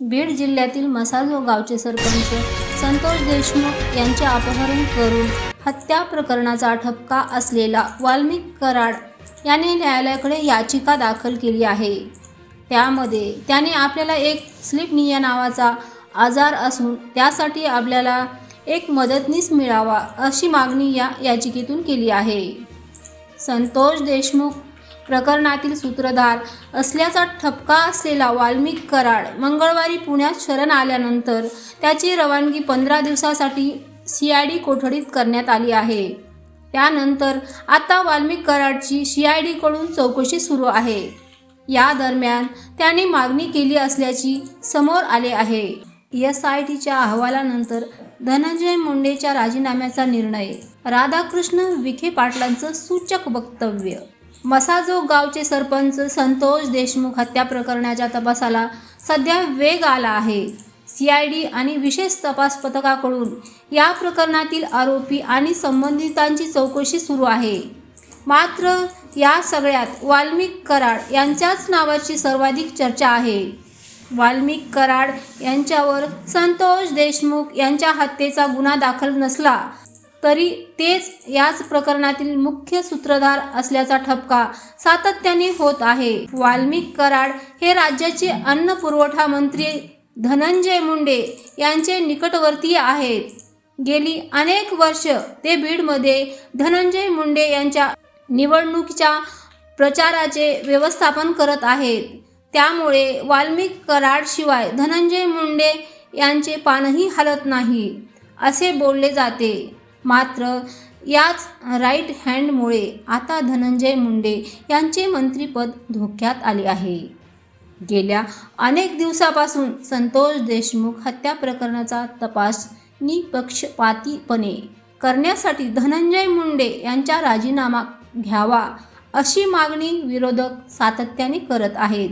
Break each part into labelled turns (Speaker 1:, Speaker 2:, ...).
Speaker 1: बीड जिल्ह्यातील मसाजो गावचे सरपंच संतोष देशमुख यांचे अपहरण करून हत्या प्रकरणाचा ठपका असलेला वाल्मिक कराड याने न्यायालयाकडे याचिका दाखल केली आहे. त्यामध्ये त्याने आपल्याला एक स्लिपनिया नावाचा आजार असून त्यासाठी आपल्याला एक मदतनीस मिळावा अशी मागणी या याचिकेतून केली आहे. संतोष देशमुख प्रकरणातील सूत्रधार असल्याचा ठपका असलेला वाल्मिक कराड मंगळवारी पुण्यात शरण आल्यानंतर त्याची रवानगी पंधरा दिवसासाठी सी आय डी कोठडीत करण्यात आली आहे. त्यानंतर आता वाल्मिक कराडची सी आय डीकडून चौकशी सुरू आहे. या दरम्यान त्याने मागणी केली असल्याची समोर आले आहे. एस आय टीच्या अहवालानंतर धनंजय मुंडेच्या राजीनाम्याचा निर्णय राधाकृष्ण विखे पाटलांचं सूचक वक्तव्य मसाजो गावचे सरपंच संतोष देशमुख हत्या प्रकरणाच्या तपासाला सध्या वेग आला आहे. सी आय डी आणि विशेष तपास पथकाकडून या प्रकरणातील आरोपी आणि संबंधितांची चौकशी सुरू आहे. मात्र या सगळ्यात वाल्मिक कराड यांच्याच नावाची सर्वाधिक चर्चा आहे. वाल्मिक कराड यांच्यावर संतोष देशमुख यांच्या हत्येचा गुन्हा दाखल नसला तरी तेच याच प्रकरणातील मुख्य सूत्रधार असल्याचा ठपका सातत्याने होत आहे. वाल्मिक कराड हे राज्याचे अन्न पुरवठा मंत्री धनंजय मुंडे यांचे निकटवर्तीय आहेत. गेली अनेक वर्ष ते बीडमध्ये धनंजय मुंडे यांच्या निवडणुकीच्या प्रचाराचे व्यवस्थापन करत आहेत. त्यामुळे वाल्मिक कराडशिवाय धनंजय मुंडे यांचे पानही हलत नाही असे बोलले जाते. मात्र याच राईट हँडमुळे आता धनंजय मुंडे यांचे मंत्रिपद धोक्यात आले आहे. गेल्या अनेक दिवसापासून संतोष देशमुख हत्या प्रकरणाचा तपास निपक्षपातीपणे करण्यासाठी धनंजय मुंडे यांचा राजीनामा घ्यावा अशी मागणी विरोधक सातत्याने करत आहेत.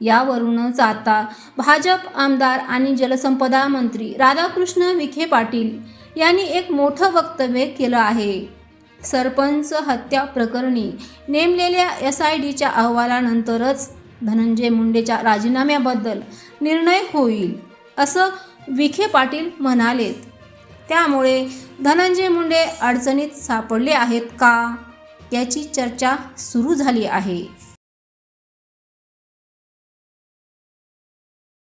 Speaker 1: यावरूनच आता भाजप आमदार आणि जलसंपदा मंत्री राधाकृष्ण विखे पाटील यांनी एक मोठं वक्तव्य केलं आहे. सरपंच हत्या प्रकरणी नेमलेल्या एस आय डीच्या अहवालानंतरच धनंजय मुंडेच्या राजीनाम्याबद्दल निर्णय होईल असं विखे पाटील म्हणालेत. त्यामुळे धनंजय मुंडे अडचणीत सापडले आहेत का? याची चर्चा सुरू झाली आहे.